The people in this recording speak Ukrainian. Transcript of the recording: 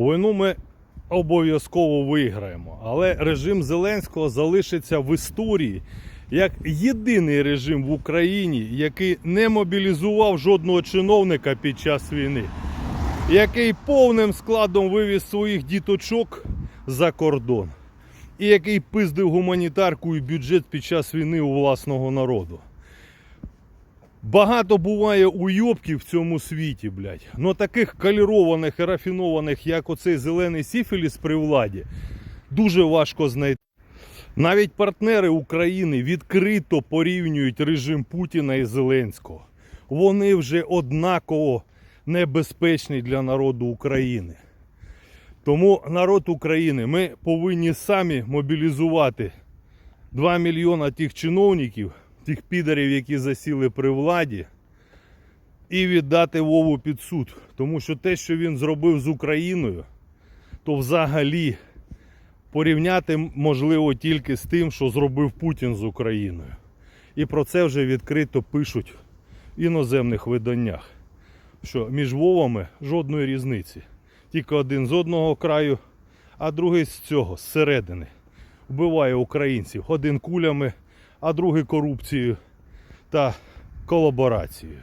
Війну ми обов'язково виграємо, але режим Зеленського залишиться в історії як єдиний режим в Україні, який не мобілізував жодного чиновника під час війни, який повним складом вивіз своїх діточок за кордон, і який пиздив гуманітарку і бюджет під час війни у власного народу. Багато буває уйобків в цьому світі, блядь. Но таких калірованих і рафінованих, як оцей зелений сіфіліс при владі, дуже важко знайти. Навіть партнери України відкрито порівнюють режим Путіна і Зеленського. Вони вже однаково небезпечні для народу України. Тому народ України ми повинні самі мобілізувати 2 мільйона тих чиновників, тих підарів, які засіли при владі, і віддати Вову під суд. Тому що те, що він зробив з Україною, то взагалі порівняти можливо тільки з тим, що зробив Путін з Україною. І про це вже відкрито пишуть в іноземних виданнях. Що між Вовами жодної різниці. Тільки один з одного краю, а другий з цього, зсередини. Вбиває українців один кулями, а другий корупцією та колаборацією.